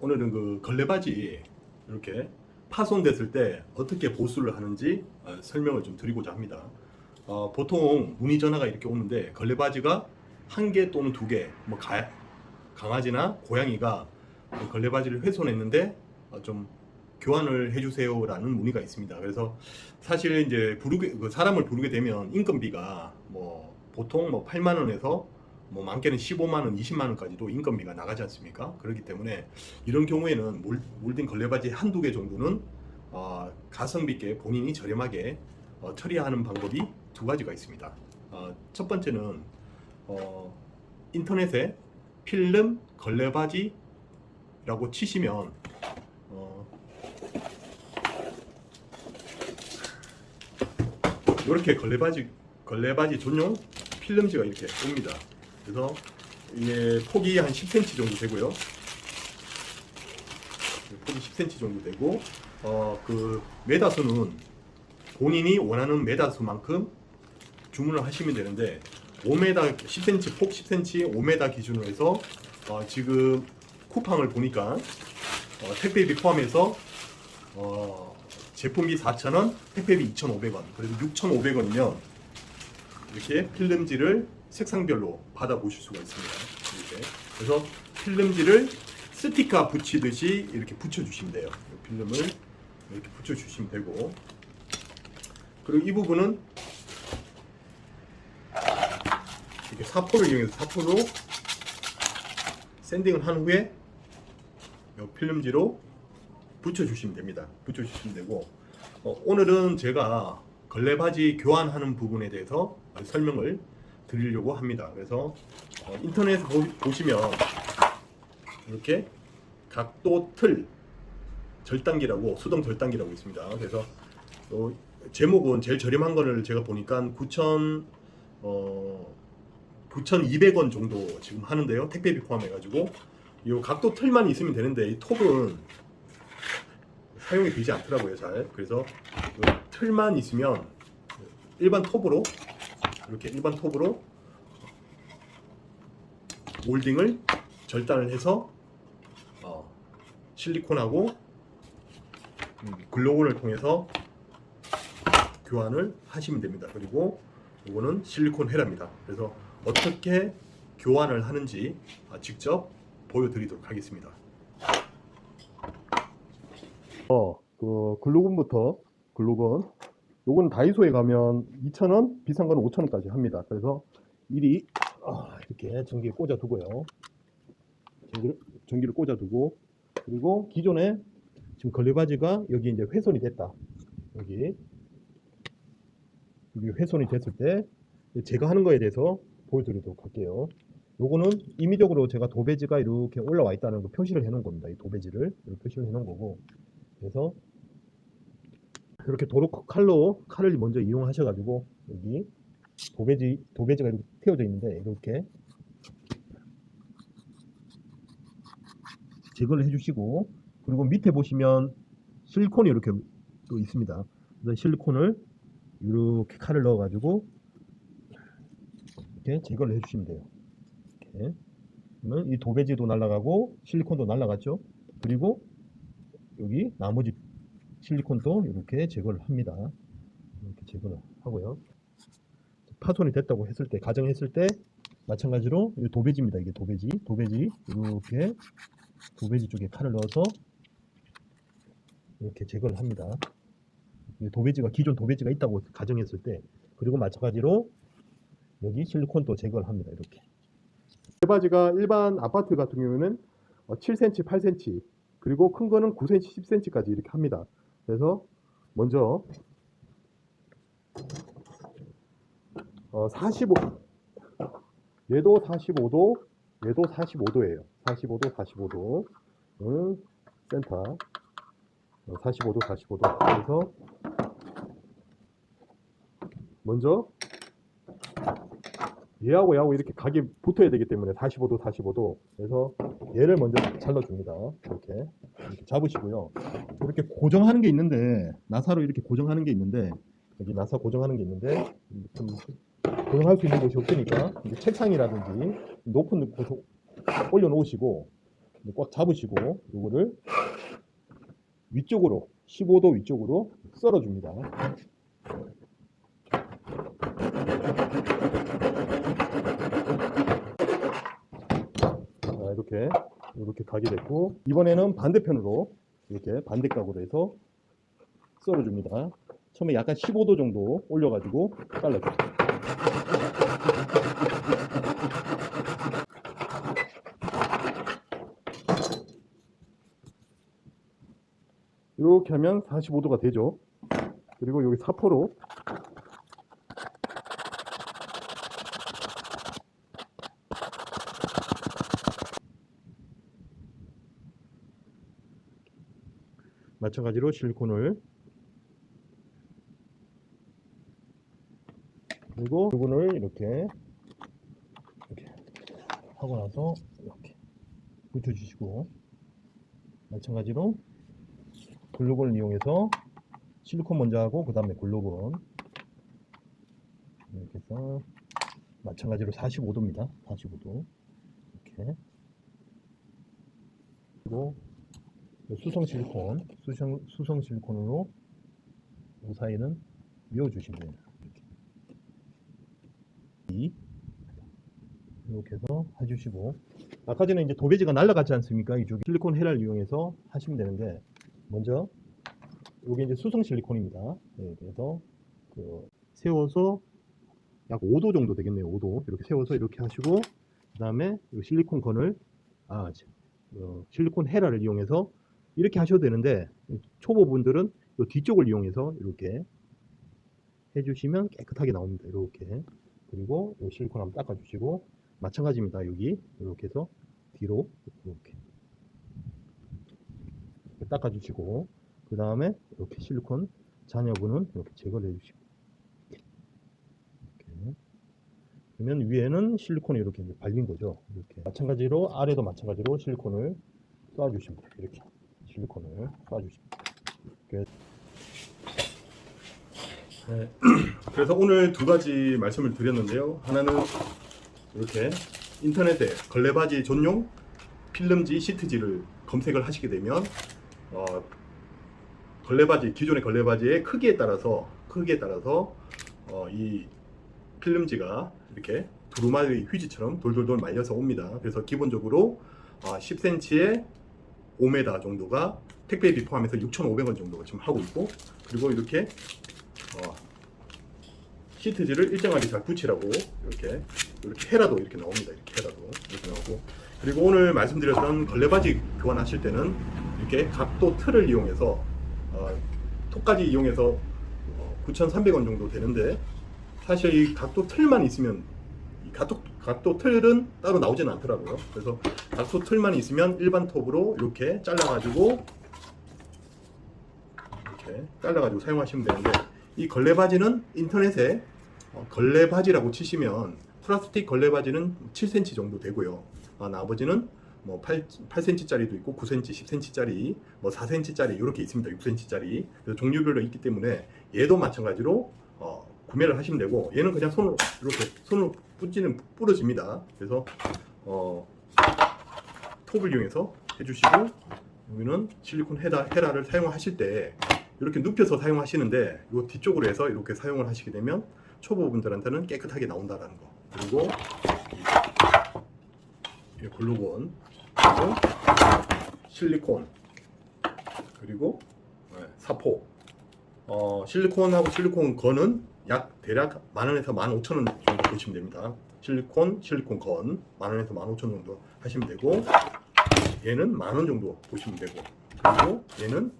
오늘은 그 걸레바지 이렇게 파손됐을 때 어떻게 보수를 하는지 어, 설명을 좀 드리고자 합니다. 어, 보통 문의 전화가 이렇게 오는데 걸레바지가 한 개 또는 두 개, 뭐 가- 강아지나 고양이가 그 걸레바지를 훼손했는데 어, 좀 교환을 해주세요라는 문의가 있습니다. 그래서 사실 이제 부르게 그 사람을 부르게 되면 인건비가 뭐 보통 뭐 8만 원에서 뭐 많게는 15만 원, 20만 원까지도 인건비가 나가지 않습니까? 그렇기 때문에 이런 경우에는 몰, 몰딩 걸레바지 한두 개 정도는 어, 가성비 있게 본인이 저렴하게 어, 처리하는 방법이 두 가지가 있습니다. 어, 첫 번째는 어, 인터넷에 필름 걸레바지라고 치시면 어, 이렇게 걸레바지 걸레바지 전용 필름지가 이렇게 옵니다. 그래서 이게 폭이 한 10cm 정도 되고요. 폭이 10cm 정도 되고 어 그 메다수는 본인이 원하는 메다수만큼 주문을 하시면 되는데 5m 10cm 폭 10cm 5m 기준으로 해서 어 지금 쿠팡을 보니까 어 택배비 포함해서 어 제품비 4,000원, 택배비 2,500원. 그래서 6,500원이면 이렇게 필름지를 색상별로 받아보실 수가 있습니다. 이렇게. 그래서 필름지를 스티커 붙이듯이 이렇게 붙여주시면 돼요. 이 필름을 이렇게 붙여주시면 되고 그리고 이 부분은 이렇게 사포를 이용해서 사포로 샌딩을 한 후에 이 필름지로 붙여주시면 됩니다. 붙여주시면 되고 어, 오늘은 제가 걸레바지 교환하는 부분에 대해서 설명을 드리려고 합니다. 그래서 어, 인터넷에 보, 보시면 이렇게 각도 틀 절단기라고 수동 절단기라고 있습니다. 그래서 어, 제목은 제일 저렴한 거를 제가 보니까 9천 어 9,200원 정도 지금 하는데요. 택배비 포함해가지고 이 각도 틀만 있으면 되는데 이 톱은 사용이 되지 않더라고요. 잘 그래서 이 틀만 있으면 일반 톱으로 이렇게 일반 톱으로 몰딩을 절단을 해서 어, 실리콘하고 음, 글로건을 통해서 교환을 하시면 됩니다. 그리고 이거는 실리콘 헤라입니다. 그래서 어떻게 교환을 하는지 아, 직접 보여드리도록 하겠습니다. 어, 그 글루건부터 글루건. 요건 다이소에 가면 2,000원, 비싼 건 5,000원까지 합니다. 그래서 미리 아, 이렇게 전기에 꽂아 두고요. 전기를, 전기를 꽂아 두고 그리고 기존에 지금 걸레바지가 여기 이제 훼손이 됐다. 여기 여기 훼손이 됐을 때 제가 하는 거에 대해서 보여드리도록 할게요. 요거는 임의적으로 제가 도배지가 이렇게 올라와 있다는 거 표시를 해 놓은 겁니다. 이 도배지를 표시를 해 놓은 거고 그래서 이렇게 도로 칼로 칼을 먼저 이용하셔가지고 여기 도배지 도배지가 이렇게 튀어져 있는데 이렇게 제거를 해주시고 그리고 밑에 보시면 실리콘이 이렇게 또 있습니다. 그래서 실리콘을 이렇게 칼을 넣어가지고 이렇게 제거를 해주시면 돼요. 이렇게 그러면 이 도배지도 날아가고 실리콘도 날아갔죠. 그리고 여기 나머지 실리콘도 이렇게 제거를 합니다. 이렇게 제거를 하고요. 파손이 됐다고 했을 때, 가정했을 때 마찬가지로 이 도배지입니다. 이게 도배지, 도배지 이렇게 도배지 쪽에 칼을 넣어서 이렇게 제거를 합니다. 이 도배지가 기존 도배지가 있다고 가정했을 때, 그리고 마찬가지로 여기 실리콘도 제거를 합니다. 이렇게. 도배지가 일반 아파트 같은 경우에는 7cm, 8cm 그리고 큰 거는 9cm, 10cm까지 이렇게 합니다. 그래서 먼저 어, 45 얘도 45도 얘도 45도예요. 45도, 45도. 이거는 센터. 어, 45도, 45도. 그래서 먼저 얘하고 얘하고 이렇게 각이 붙어야 되기 때문에 45도, 45도 그래서 얘를 먼저 잘라줍니다. 이렇게, 이렇게 잡으시고요. 이렇게 고정하는 게 있는데 나사로 이렇게 고정하는 게 있는데 여기 나사 고정하는 게 있는데 좀 고정할 수 있는 곳이 없으니까 책상이라든지 높은 곳에 올려놓으시고 꽉 잡으시고 요거를 위쪽으로 15도 위쪽으로 썰어줍니다. 자, 이렇게 이렇게 가게 됐고 이번에는 반대편으로 이렇게 반대 각으로 해서 썰어줍니다. 처음에 약간 15도 정도 올려가지고 잘라줘요. 이렇게 하면 45도가 되죠. 그리고 여기 사포로 마찬가지로 실리콘을 그리고 부분을 이렇게 이렇게 하고 나서 이렇게 붙여주시고 마찬가지로 글루건을 이용해서 실리콘 먼저 하고 그 다음에 글루건 이렇게 해서 마찬가지로 45도입니다. 45도. 이렇게. 그리고 수성 실리콘 수성, 수성 실리콘으로 이 사이는 미워주시면 됩니다 이렇게. 해서 해주시고 아까 전에 이제 도배지가 날라갔지 않습니까 이쪽 실리콘 헤라를 이용해서 하시면 되는데 먼저 이게 이제 수성 실리콘입니다. 네, 그래서 그 세워서 약 5도 정도 되겠네요. 5도 이렇게 세워서 이렇게 하시고 그 다음에 실리콘 건을 아 자, 어, 실리콘 헤라를 이용해서 이렇게 하셔도 되는데 초보분들은 이 뒤쪽을 이용해서 이렇게 해주시면 깨끗하게 나옵니다. 이렇게. 그리고 이 실리콘 한번 닦아주시고 마찬가지입니다. 여기 이렇게 해서 뒤로 이렇게 닦아주시고 그 다음에 이렇게 실리콘 잔여분은 이렇게 제거를 해주시고 이렇게. 그러면 위에는 실리콘이 이렇게 발린 거죠. 이렇게. 마찬가지로 아래도 마찬가지로 실리콘을 쏴주십니다 이렇게 실리콘을 쏴주십니다 네. 그래서 오늘 두 가지 말씀을 드렸는데요. 하나는 이렇게 인터넷에 걸레바지 전용 필름지 시트지를 검색을 하시게 되면 어, 걸레바지 기존의 걸레바지의 크기에 따라서 크기에 따라서 어, 이 필름지가 이렇게 두루마리 휴지처럼 돌돌돌 말려서 옵니다. 그래서 기본적으로 어, 10cm에 5m 정도가 택배비 포함해서 6,500원 정도가 지금 하고 있고 그리고 이렇게 어, 시트지를 일정하게 잘 붙이라고 이렇게 이렇게 헤라도 이렇게 나옵니다. 이렇게 헤라도 이렇게 나오고 그리고 오늘 말씀드렸던 걸레바지 교환하실 때는 이렇게 각도 틀을 이용해서 어, 톡까지 이용해서 어, 9,300원 정도 되는데 사실 이 각도 틀만 있으면 이 각도 각도 틀은 따로 나오지는 않더라고요. 그래서 각도 틀만 있으면 일반 톱으로 이렇게 잘라가지고 이렇게 잘라가지고 사용하시면 되는데 이 걸레 바지는 인터넷에 어, 걸레 바지라고 치시면 플라스틱 걸레 바지는 7cm 정도 되고요. 아, 나머지는 뭐 8, 8cm짜리도 있고 9cm, 10cm짜리, 뭐 4cm짜리 이렇게 있습니다. 6cm짜리. 그래서 종류별로 있기 때문에 얘도 마찬가지로 어, 구매를 하시면 되고 얘는 그냥 손으로 이렇게 손으로 뿌지는 부러집니다. 그래서 어, 톱을 이용해서 해주시고 여기는 실리콘 헤라, 헤라를 사용하실 때 이렇게 눕혀서 사용하시는데 이 뒤쪽으로 해서 이렇게 사용을 하시게 되면 초보분들한테는 깨끗하게 나온다라는 거 그리고 이 글루건 그리고 실리콘 그리고 네, 사포 어, 실리콘하고 실리콘 건은 약 대략 만 원에서 만 오천 원 정도 보시면 됩니다 실리콘 실리콘 건 만 원에서 만 오천 원 정도 하시면 되고 얘는 만 원 정도 보시면 되고 그리고 얘는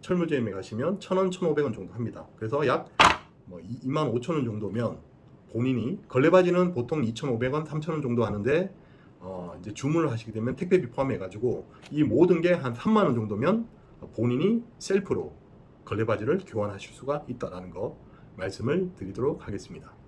철무제임에 가시면 1,000원, 1,500원 정도 합니다. 그래서 약뭐 2만 5천 원 정도면 본인이 걸레바지는 보통 2,500원, 3,000원 정도 하는데 어 이제 주문을 하시게 되면 택배비 포함해 가지고 이 모든 게한 3만 원 정도면 본인이 셀프로 걸레바지를 교환하실 수가 있다라는 거 말씀을 드리도록 하겠습니다.